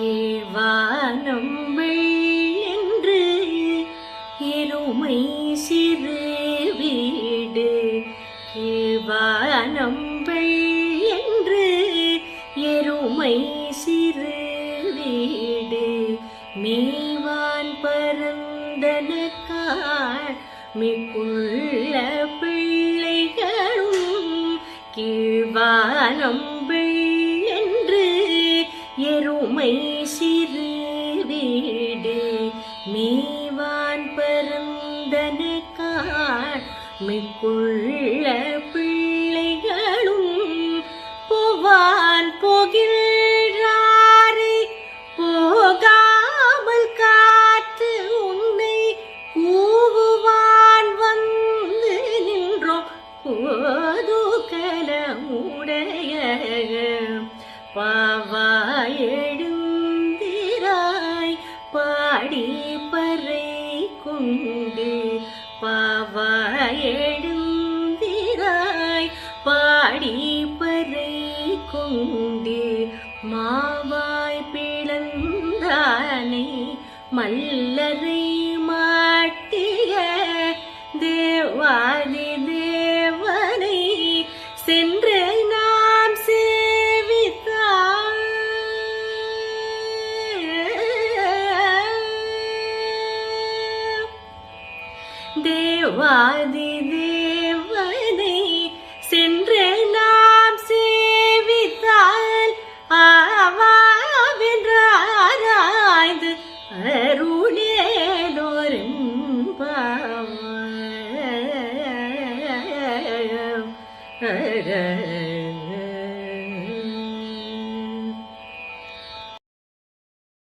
கீழ்வானம் என்று எருமை சிறு வீடு கீழ்வானம் என்று எருமை சிறு வீடு மேவான் பரந்தனக்காள் மிக்குள்ள பிள்ளைகளும் கீழ்வானம் சிறு வீடு மேவான் பரந்தனக்காள் மிக்குள்ள பிள்ளைகளும் போவான் போகின்றாரே. போகாமல் காத்து உன்னை கூவுவான் வந்து நின்றோம். போது கலமுடைய பாவாயே பாடி பறை கொண்டு பாவாயெழுந்திராய் பாடி பறை கொண்டு மாவாய் பிளந்தானை மல்லரை தேவாதி தேவனை சென்று நாம் சேவித்தால் ஆவாவென்றாராய்ந்து அருளேதோரும் பாவ